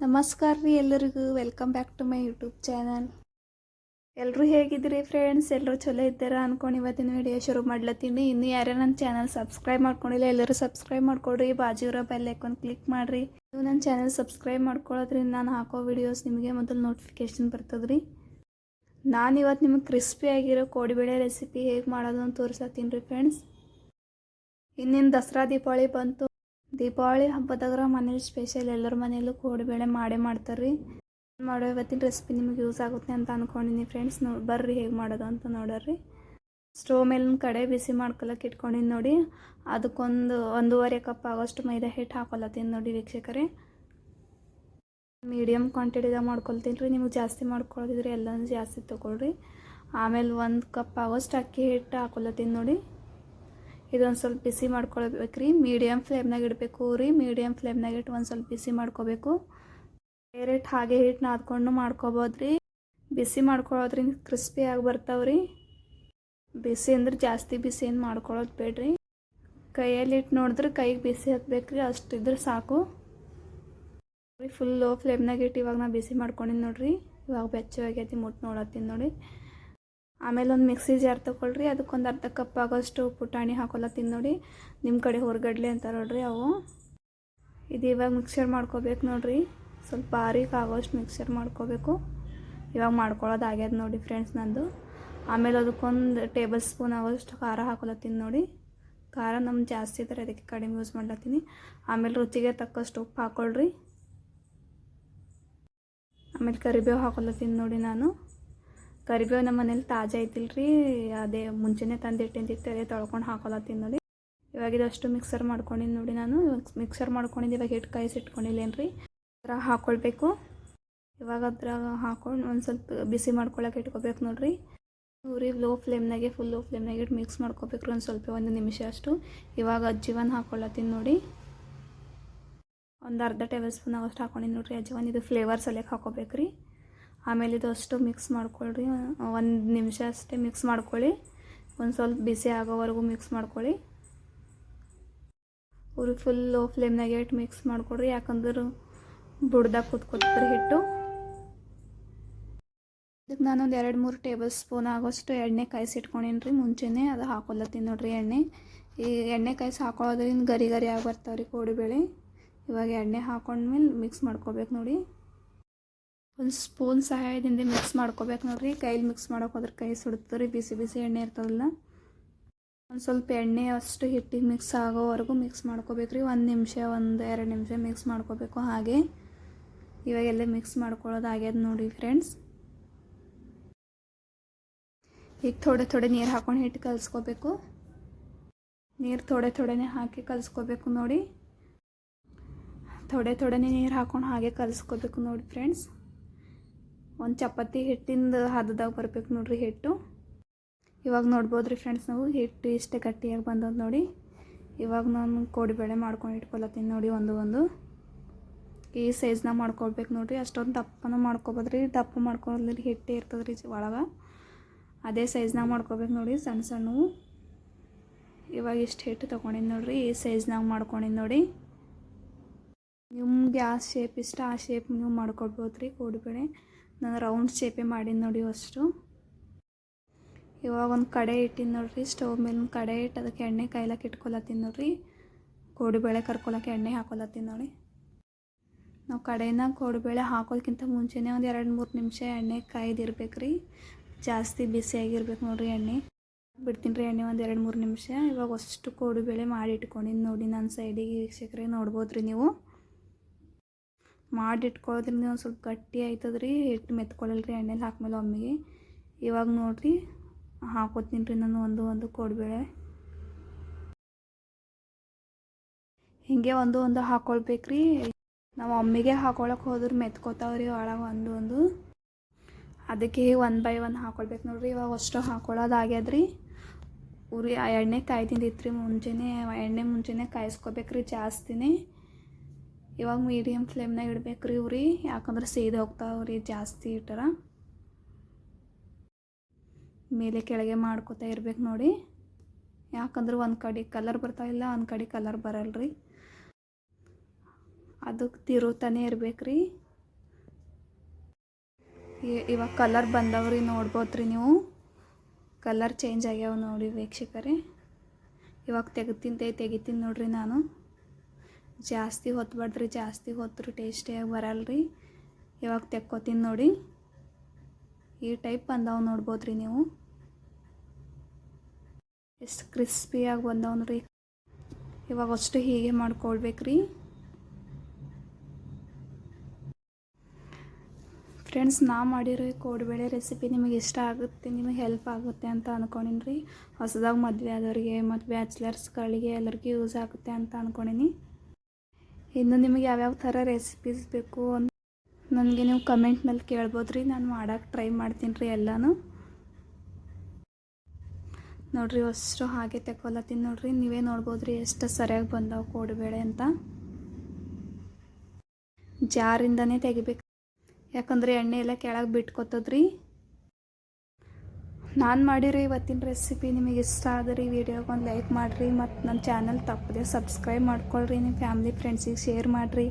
ನಮಸ್ಕಾರ ರೀ ಎಲ್ಲರಿಗೂ. Welcome back to my YouTube channel ಎಲ್ಲರೂ ಹೇಗಿದ್ದೀರಿ ಫ್ರೆಂಡ್ಸ್ ಎಲ್ಲರೂ ಚಲೋ ಇದ್ದಾರೆ ಅನ್ಕೊಂಡು ಇವತ್ತಿನ ವಿಡಿಯೋ ಶುರು ಮಾಡ್ಲತ್ತೀನಿ. ಇನ್ನು ಯಾರೇ ನನ್ನ ಚಾನಲ್ ಸಬ್ಸ್ಕ್ರೈಬ್ ಮಾಡ್ಕೊಂಡಿಲ್ಲ, ಎಲ್ಲರೂ ಸಬ್ಸ್ಕ್ರೈಬ್ ಮಾಡ್ಕೊಡ್ರಿ. ಬಾಜು ಇರೋ ಬೆಲ್ ಐಕಾನ್ ಕ್ಲಿಕ್ ಮಾಡಿರಿ. ನೀವು ನನ್ನ ಚಾನಲ್ ಸಬ್ಸ್ಕ್ರೈಬ್ ಮಾಡ್ಕೊಳ್ಳೋದ್ರಿಂದ ನಾನು ಹಾಕೋ ವಿಡಿಯೋಸ್ ನಿಮಗೆ ಮೊದಲು ನೋಟಿಫಿಕೇಶನ್ ಬರ್ತದ್ರಿ. ನಾನು ಇವತ್ತು ನಿಮಗೆ ಕ್ರಿಸ್ಪಿ ಆಗಿರೋ ಕೋಡಿಬೇಳೆ ರೆಸಿಪಿ ಹೇಗೆ ಮಾಡೋದು ಅಂತ ತೋರಿಸತ್ತೀನಿ ರೀ ಫ್ರೆಂಡ್ಸ್ ಇನ್ನಿನ ದಸರಾ, ದೀಪಾವಳಿ ಬಂತು. ದೀಪಾವಳಿ ಹಬ್ಬದಾಗ ಮನೇಲಿ ಸ್ಪೆಷಲ್ ಎಲ್ಲರ ಮನೆಯಲ್ಲೂ ಕೋಡಿಬೇಳೆ ಮಾಡೇ ಮಾಡ್ತಾರೆ ರೀ ಮಾಡೋ ಇವತ್ತಿನ ರೆಸಿಪಿ ನಿಮಗೆ ಯೂಸ್ ಆಗುತ್ತೆ ಅಂತ ಅಂದ್ಕೊಂಡಿನಿ ಫ್ರೆಂಡ್ಸ್ ನೋ, ಬರ್ರಿ ಹೇಗೆ ಮಾಡೋದು ಅಂತ ನೋಡೋರಿ ಸ್ಟೋವ್ ಮೇಲಿನ ಕಡೆ ಬಿಸಿ ಮಾಡ್ಕೊಳಕ್ಕೆ ಇಟ್ಕೊಂಡಿನಿ ನೋಡಿ. ಅದಕ್ಕೊಂದು ಒಂದೂವರೆ ಕಪ್ ಆಗೋಷ್ಟು ಮೈದಾ ಹಿಟ್ಟು ಹಾಕೊಳತ್ತೀನಿ ನೋಡಿ ವೀಕ್ಷಕರೇ. ಮೀಡಿಯಮ್ ಕ್ವಾಂಟಿಟಿದಾಗ ಮಾಡ್ಕೊಳ್ತೀನಿ ರೀ. ನಿಮಗೆ ಜಾಸ್ತಿ ಮಾಡ್ಕೊಳ್ಳೋದಿದ್ರೆ ಎಲ್ಲನೂ ಜಾಸ್ತಿ ತೊಗೊಳ್ರಿ. ಆಮೇಲೆ ಒಂದು ಕಪ್ ಆಗೋಷ್ಟು ಅಕ್ಕಿ ಹಿಟ್ಟು ಹಾಕೊಳತ್ತೀನಿ ನೋಡಿ. ಇದೊಂದು ಸ್ವಲ್ಪ ಬಿಸಿ ಮಾಡ್ಕೊಳ್ಬೇಕು ರೀ ಮೀಡಿಯಮ್ ಫ್ಲೇಮ್ನಾಗ ಇಡಬೇಕು ರೀ. ಮೀಡಿಯಮ್ ಫ್ಲೇಮ್ನಾಗ ಇಟ್ಟು ಒಂದು ಸ್ವಲ್ಪ ಬಿಸಿ ಮಾಡ್ಕೋಬೇಕು. ಡೈರೆಕ್ಟ್ ಹಾಗೆ ಹಿಟ್ಟು ನಾದ್ಕೊಂಡು ಮಾಡ್ಕೊಬೋದು ರೀ ಬಿಸಿ ಮಾಡ್ಕೊಳ್ಳೋದ್ರಿಂದ ಕ್ರಿಸ್ಪಿಯಾಗಿ ಬರ್ತಾವೆ ರೀ ಬಿಸಿ ಅಂದ್ರೆ ಜಾಸ್ತಿ ಬಿಸಿ ಏನು ಮಾಡ್ಕೊಳ್ಳೋದು ಬೇಡ್ರಿ. ಕೈಯಲ್ಲಿ ಇಟ್ಟು ನೋಡಿದ್ರೆ ಕೈಗೆ ಬಿಸಿ ಹತ್ಬೇಕು ರೀ ಅಷ್ಟಿದ್ರೆ ಸಾಕು. ಫುಲ್ ಲೋ ಫ್ಲೇಮ್ನಾಗ ಇಟ್ಟು ಇವಾಗ ನಾ ಬಿಸಿ ಮಾಡ್ಕೊಂಡಿನಿ ನೋಡ್ರಿ. ಇವಾಗ ಬೆಚ್ಚವಾಗೈತಿ ಮುಟ್ಟು ನೋಡತ್ತೀನಿ ನೋಡಿ. ಆಮೇಲೆ ಒಂದು ಮಿಕ್ಸಿ ಜಾರ್ ತೊಗೊಳ್ರಿ, ಅದಕ್ಕೊಂದು ಅರ್ಧ ಕಪ್ ಆಗೋಷ್ಟು ಪುಟಾಣಿ ಹಾಕೊಳತ್ತೀನಿ ನೋಡಿ. ನಿಮ್ಮ ಕಡೆ ಹೊರಗಡ್ಲೆ ಅಂತ ನೋಡ್ರಿ ಅವು. ಇದು ಇವಾಗ ಮಿಕ್ಸರ್ ಮಾಡ್ಕೋಬೇಕು ನೋಡ್ರಿ. ಸ್ವಲ್ಪ ಬಾರೀಕ್ ಆಗೋಷ್ಟು ಮಿಕ್ಸರ್ ಮಾಡ್ಕೋಬೇಕು. ಇವಾಗ ಮಾಡ್ಕೊಳ್ಳೋದು ಆಗ್ಯದ ನೋಡಿ ಫ್ರೆಂಡ್ಸ್ ನಂದು. ಆಮೇಲೆ ಅದಕ್ಕೊಂದು ಟೇಬಲ್ ಸ್ಪೂನ್ ಆಗೋಷ್ಟು ಖಾರ ತಿನ್ ನೋಡಿ. ಖಾರ ನಮ್ಗೆ ಜಾಸ್ತಿ ಇದ್ದಾರೆ ಅದಕ್ಕೆ ಕಡಿಮೆ ಯೂಸ್ ಮಾಡ್ಲತ್ತೀನಿ. ಆಮೇಲೆ ರುಚಿಗೆ ತಕ್ಕಷ್ಟು ಉಪ್ಪು ಹಾಕೊಳ್ರಿ. ಆಮೇಲೆ ಕರಿಬೇವು ಹಾಕೊಳತ್ತೀನಿ ನೋಡಿ ನಾನು. ಕರಿಬೇವು ನಮ್ಮ ಮನೇಲಿ ತಾಜಾ ಐತಿಲ್ಲ ರೀ ಅದೇ ಮುಂಚೆನೇ ತಂದಿಟ್ಟಿಂದಿತ್ತು ಅದೇ ತೊಳ್ಕೊಂಡು ಹಾಕೊಳತ್ತೀನಿ ನೋಡಿ ಇವಾಗ ಇದಷ್ಟು ಮಿಕ್ಸರ್ ಮಾಡ್ಕೊಂಡಿನಿ ನೋಡಿ ನಾನು. ಇವಾಗ ಮಿಕ್ಸರ್ ಮಾಡ್ಕೊಂಡಿದ್ದು ಇವಾಗ ಹಿಟ್ಟು ಕಾಯಿಸಿ ಇಟ್ಕೊಂಡಿಲ್ಲೇನು ರೀ ಅದ್ರಾಗ ಹಾಕ್ಕೊಳ್ಬೇಕು ಇವಾಗ ಅದ್ರಾಗ ಹಾಕೊಂಡು ಒಂದು ಸ್ವಲ್ಪ ಬಿಸಿ ಮಾಡ್ಕೊಳಕ್ಕೆ ಇಟ್ಕೋಬೇಕು ನೋಡ್ರಿ. ಉರಿ ಲೋ ಫ್ಲೇಮ್ನಾಗೆ ಫುಲ್ ಲೋ ಫ್ಲೇಮ್ನಾಗೆ ಇಟ್ಟು ಮಿಕ್ಸ್ ಮಾಡ್ಕೋಬೇಕು ಒಂದು ಸ್ವಲ್ಪ ಒಂದು ನಿಮಿಷ ಅಷ್ಟು. ಇವಾಗ ಅಜ್ಜಿವನ್ ಹಾಕ್ಕೊಳತ್ತೀನಿ ನೋಡಿ. ಒಂದು ಅರ್ಧ ಟೇಬಲ್ ಸ್ಪೂನ್ ಅವಷ್ಟು ಹಾಕೊಂಡಿನಿ ನೋಡಿರಿ ಅಜ್ಜಿವನ್. ಇದು ಫ್ಲೇವರ್ ಸಲಕ್ಕೆ ಹಾಕೋಬೇಕು ರೀ ಆಮೇಲೆ ಇದು ಮಿಕ್ಸ್ ಮಾಡ್ಕೊಳ್ರಿ. ಒಂದು ನಿಮಿಷ ಅಷ್ಟೇ ಮಿಕ್ಸ್ ಮಾಡ್ಕೊಳ್ಳಿ. ಒಂದು ಸ್ವಲ್ಪ ಬಿಸಿ ಆಗೋವರೆಗೂ ಮಿಕ್ಸ್ ಮಾಡ್ಕೊಳ್ಳಿ. ಉರಿ ಫುಲ್ ಲೋ ಫ್ಲೇಮ್ನಾಗೆ ಇಟ್ಟು ಮಿಕ್ಸ್ ಮಾಡ್ಕೊಡ್ರಿ. ಯಾಕಂದ್ರೆ ಬುಡ್ದಾಗ ಕುತ್ಕೊತಾರೆ ಹಿಟ್ಟು. ಇದಕ್ಕೆ ನಾನೊಂದು ಎರಡು ಮೂರು ಟೇಬಲ್ ಸ್ಪೂನ್ ಆಗೋಷ್ಟು ಎಣ್ಣೆ ಕಾಯಿಸಿ ರೀ ಮುಂಚೆನೇ ಅದು ಹಾಕೊಲ್ಲತ್ತೀನಿ ನೋಡ್ರಿ ಎಣ್ಣೆ. ಈ ಎಣ್ಣೆ ಕಾಯಿಸಿ ಹಾಕೊಳ್ಳೋದ್ರಿಂದ ಗರಿ ಗರಿ ಆಗಿ ಬರ್ತಾವ್ರಿ ಕೋಡಿಬೇಳೆ. ಇವಾಗ ಎಣ್ಣೆ ಹಾಕೊಂಡ್ಮೇಲೆ ಮಿಕ್ಸ್ ಮಾಡ್ಕೋಬೇಕು ನೋಡಿ. ಒಂದು ಸ್ಪೂನ್ ಸಹಾಯದಿಂದ ಮಿಕ್ಸ್ ಮಾಡ್ಕೋಬೇಕು ನೋಡ್ರಿ. ಕೈಲಿ ಮಿಕ್ಸ್ ಮಾಡೋಕೆ ಹೋದ್ರೆ ಕೈ ಸುಡುತ್ತೆ ರೀ ಬಿಸಿ ಬಿಸಿ ಎಣ್ಣೆ ಇರ್ತದಲ್ಲ. ಒಂದು ಸ್ವಲ್ಪ ಎಣ್ಣೆ ಅಷ್ಟು ಹಿಟ್ಟಿಗೆ ಮಿಕ್ಸ್ ಆಗೋವರೆಗೂ ಮಿಕ್ಸ್ ಮಾಡ್ಕೋಬೇಕು ರೀ ಒಂದು ನಿಮಿಷ, ಒಂದು ಎರಡು ನಿಮಿಷ ಮಿಕ್ಸ್ ಮಾಡ್ಕೋಬೇಕು ಹಾಗೆ. ಇವಾಗೆಲ್ಲ ಮಿಕ್ಸ್ ಮಾಡ್ಕೊಳ್ಳೋದು ಆಗ್ಯದ ನೋಡಿ ಫ್ರೆಂಡ್ಸ್. ಈಗ ಥೋಡೆ ಥೋಡೆ ನೀರು ಹಾಕೊಂಡು ಹಿಟ್ಟು ಕಲಿಸ್ಕೋಬೇಕು. ನೀರು ಥೋಡೆ ಥೋಡೆನೇ ಹಾಕಿ ಕಲಿಸ್ಕೋಬೇಕು ನೋಡಿ. ಥೋಡೆ ಥೋಡೆನೇ ನೀರು ಹಾಕೊಂಡು ಹಾಗೆ ಕಲಿಸ್ಕೋಬೇಕು ನೋಡಿ ಫ್ರೆಂಡ್ಸ್. ಒಂದು ಚಪಾತಿ ಹಿಟ್ಟಿಂದ ಹದದಾಗ ಬರ್ಬೇಕು ನೋಡ್ರಿ ಹಿಟ್ಟು. ಇವಾಗ ನೋಡ್ಬೋದು ರೀ ಫ್ರೆಂಡ್ಸ್ ನಾವು, ಹಿಟ್ಟು ಇಷ್ಟೇ ಗಟ್ಟಿಯಾಗಿ ಬಂದದ ನೋಡಿ. ಇವಾಗ ನಾನು ಕೋಡಿಬೇಳೆ ಮಾಡ್ಕೊಂಡು ಇಟ್ಕೊಳತ್ತೀನಿ ನೋಡಿ ಒಂದು ಒಂದು. ಈ ಸೈಜ್ನಾಗ ಮಾಡ್ಕೊಳ್ಬೇಕು ನೋಡ್ರಿ, ಅಷ್ಟೊಂದು ದಪ್ಪನೂ ಮಾಡ್ಕೊಬೋದು ರೀ ದಪ್ಪ ಮಾಡ್ಕೊಳ್ಳಿ ಹಿಟ್ಟೆ ಇರ್ತದೆ ರೀ ಒಳಗೆ. ಅದೇ ಸೈಜ್ನಾಗ ಮಾಡ್ಕೊಬೇಕು ನೋಡಿ ಸಣ್ಣ ಸಣ್ಣವು. ಇವಾಗ ಇಷ್ಟು ಹಿಟ್ಟು ತೊಗೊಂಡಿನಿ ನೋಡ್ರಿ, ಈ ಸೈಜ್ನಾಗ ಮಾಡ್ಕೊಂಡಿನಿ ನೋಡಿ. ನಿಮ್ಗೆ ಯಾವ ಶೇಪ್ ಇಷ್ಟ ಆ ಶೇಪ್ ನೀವು ಮಾಡ್ಕೊಡ್ಬೋದು ರೀ ಕೋಡಿಬೇಳೆ ನಾನು ರೌಂಡ್ ಶೇಪೇ ಮಾಡೀನಿ ನೋಡಿ ಅಷ್ಟು. ಇವಾಗ ಒಂದು ಕಡೆ ಇಟ್ಟಿನಿ ನೋಡ್ರಿ, ಸ್ಟವ್ ಮೇಲೆ ಒಂದು ಕಡೆ ಇಟ್ಟು ಅದಕ್ಕೆ ಎಣ್ಣೆ ಕಾಯ್ಲಕ್ಕೆ ಇಟ್ಕೊಳತ್ತೀನಿ ನೋಡ್ರಿ. ಕೋಡುಬೇಳೆ ಕರ್ಕೊಳಕ್ಕೆ ಎಣ್ಣೆ ಹಾಕೊಳತ್ತೀನಿ ನೋಡಿ. ನಾವು ಕಡೆನ ಕೋಡುಬೇಳೆ ಹಾಕೋದಕ್ಕಿಂತ ಮುಂಚೆನೇ ಒಂದು ಎರಡು ಮೂರು ನಿಮಿಷ ಎಣ್ಣೆ ಕಾಯ್ದಿರ್ಬೇಕು ರೀ ಜಾಸ್ತಿ ಬಿಸಿಯಾಗಿರ್ಬೇಕು ನೋಡ್ರಿ ಎಣ್ಣೆ. ಬಿಡ್ತೀನಿ ರೀ ಎಣ್ಣೆ ಒಂದು ಎರಡು ಮೂರು ನಿಮಿಷ. ಇವಾಗ ಅಷ್ಟು ಕೋಡುಬೇಳೆ ಮಾಡಿ ಇಟ್ಕೊಂಡಿನಿ ನೋಡಿ ನನ್ನ ಸೈಡಿಗೆ ವೀಕ್ಷಕರಿಗೆ ನೋಡ್ಬೋದು ರೀ ನೀವು. ಮಾಡಿ ಇಟ್ಕೊಳ್ಳೋದ್ರಿಂದ ಒಂದು ಸ್ವಲ್ಪ ಗಟ್ಟಿ ಆಯ್ತದ ರೀ ಹಿಟ್ಟು ಮೆತ್ಕೊಳ್ಳಲ್ಲ ರೀ ಎಣ್ಣೆಲಿ ಹಾಕ್ಮೇಲೆ ಒಮ್ಮೆಗೆ. ಇವಾಗ ನೋಡಿರಿ ಹಾಕೋತೀನಿ ರೀ ನಾನು ಒಂದು ಒಂದು ಕೋಡ್ಬೇಳೆ. ಹೀಗೆ ಒಂದು ಒಂದು ಹಾಕೊಳ್ಬೇಕು ರೀ ನಾವು ಒಮ್ಮೆಗೆ ಹಾಕೊಳಕ್ಕೆ ಹೋದ್ರೆ ಮೆತ್ಕೋತಾವ್ರಿ ಒಳಗೆ ಒಂದು ಒಂದು. ಅದಕ್ಕೆ ಒನ್ ಬೈ ಒನ್ ಹಾಕೊಳ್ಬೇಕು ನೋಡ್ರಿ. ಇವಾಗ ಅಷ್ಟು ಹಾಕೊಳ್ಳೋದು ಆಗ್ಯದ್ರಿ. ಉರಿ ಎಣ್ಣೆ ಕಾಯ್ತಿಂದಿತ್ತು ರೀ ಮುಂಚೆನೇ, ಎಣ್ಣೆ ಮುಂಚೆನೇ ಕಾಯಿಸ್ಕೋಬೇಕ್ರಿ ಜಾಸ್ತಿನೇ. ಇವಾಗ ಮೀಡಿಯಮ್ ಫ್ಲೇಮ್ನಾಗ ಇಡಬೇಕು ರೀ ಇವ್ರಿ. ಯಾಕಂದ್ರೆ ಸೀದ ಹೋಗ್ತಾವೆ ರೀ ಜಾಸ್ತಿ ಇಟ್ಟರ ಮೇಲೆ ಕೆಳಗೆ ಮಾಡ್ಕೋತಾ ಇರ್ಬೇಕು ನೋಡಿ. ಯಾಕಂದ್ರೆ ಒಂದು ಕಡೆ ಕಲರ್ ಬರ್ತಾವಿಲ್ಲ ಒಂದು ಕಡೆ ಕಲರ್ ಬರಲ್ರಿ. ರೀ ಅದಕ್ಕೆ ತಿರುತಾನೆ ಇರ್ಬೇಕು ರೀ ಇವಾಗ ಕಲರ್ ಬಂದವ್ರಿ ನೋಡ್ಬೋದ್ರಿ ನೀವು. ಕಲರ್ ಚೇಂಜ್ ಆಗ್ಯಾವ ನೋಡಿ ವೀಕ್ಷಕರೇ. ಇವಾಗ ತೆಗಿತೀನಿ ತೆಗಿತೀನಿ ನೋಡ್ರಿ ನಾನು. ಜಾಸ್ತಿ ಹೊತ್ಬಾರ್ದ್ರಿ, ಜಾಸ್ತಿ ಹೊತ್ತರು ಟೇಸ್ಟಿಯಾಗಿ ಬರಲ್ರಿ. ಇವಾಗ ತೆಕ್ಕೋತೀನಿ ನೋಡಿ. ಈ ಟೈಪ್ ಬಂದಾವ ನೋಡ್ಬೋದ್ರಿ ನೀವು. ಎಷ್ಟು ಕ್ರಿಸ್ಪಿಯಾಗಿ ಬಂದವ್ ನೋಡ್ರಿ. ಇವಾಗ ಅಷ್ಟು ಹೀಗೆ ಮಾಡ್ಕೊಳ್ಬೇಕ್ರಿ. ಫ್ರೆಂಡ್ಸ್ ನಾ ಮಾಡಿರೋ ಕೋಡ್ಬೇಳೆ ರೆಸಿಪಿ ನಿಮಗೆ ಇಷ್ಟ ಆಗುತ್ತೆ, ನಿಮಗೆ ಹೆಲ್ಪ್ ಆಗುತ್ತೆ ಅಂತ ಅಂದ್ಕೊಂಡಿನಿ ರೀ ಹೊಸದಾಗಿ ಮದುವೆ ಆದವ್ರಿಗೆ ಮತ್ತು ಬ್ಯಾಚ್ಲರ್ಸ್ಗಳಿಗೆ ಎಲ್ಲರಿಗೂ ಯೂಸ್ ಆಗುತ್ತೆ ಅಂತ ಅಂದ್ಕೊಂಡಿನಿ ಇನ್ನು ನಿಮಗೆ ಯಾವ್ಯಾವ ಥರ ರೆಸಿಪೀಸ್ ಬೇಕು ಅಂತ ನನಗೆ ನೀವು ಕಮೆಂಟ್ನಲ್ಲಿ ಕೇಳ್ಬೋದು ರೀ ನಾನು ಮಾಡೋಕ್ಕೆ ಟ್ರೈ ಮಾಡ್ತೀನಿ ರೀ ಎಲ್ಲನೂ. ನೋಡಿರಿ, ಅಷ್ಟು ಹಾಗೆ ತೆಕ್ಕೊಲತ್ತೀನಿ ನೋಡ್ರಿ. ನೀವೇ ನೋಡ್ಬೋದು ರೀ ಎಷ್ಟು ಸರಿಯಾಗಿ ಬಂದವು ಕೋಡುಬೇಳೆ ಅಂತ. ಜಾರಿಂದನೇ ತೆಗಿಬೇಕು. ಯಾಕಂದರೆ ಎಣ್ಣೆ ಎಲ್ಲ ಕೆಳಗೆ ಬಿಟ್ಕೊತದ್ರಿ. ನಾನು ಮಾಡಿರೋ ಇವತ್ತಿನ ರೆಸಿಪಿ ನಿಮಗೆ ಇಷ್ಟ ಆದರೆ ವಿಡಿಯೋಗೆ ಒಂದು ಲೈಕ್ ಮಾಡಿರಿ ಮತ್ತು ನನ್ನ ಚಾನಲ್ ತಪ್ಪದೆ ಸಬ್ಸ್ಕ್ರೈಬ್ ಮಾಡ್ಕೊಳ್ರಿ. ನಿಮ್ಮ ಫ್ಯಾಮ್ಲಿ ಫ್ರೆಂಡ್ಸಿಗೆ ಶೇರ್ ಮಾಡಿರಿ.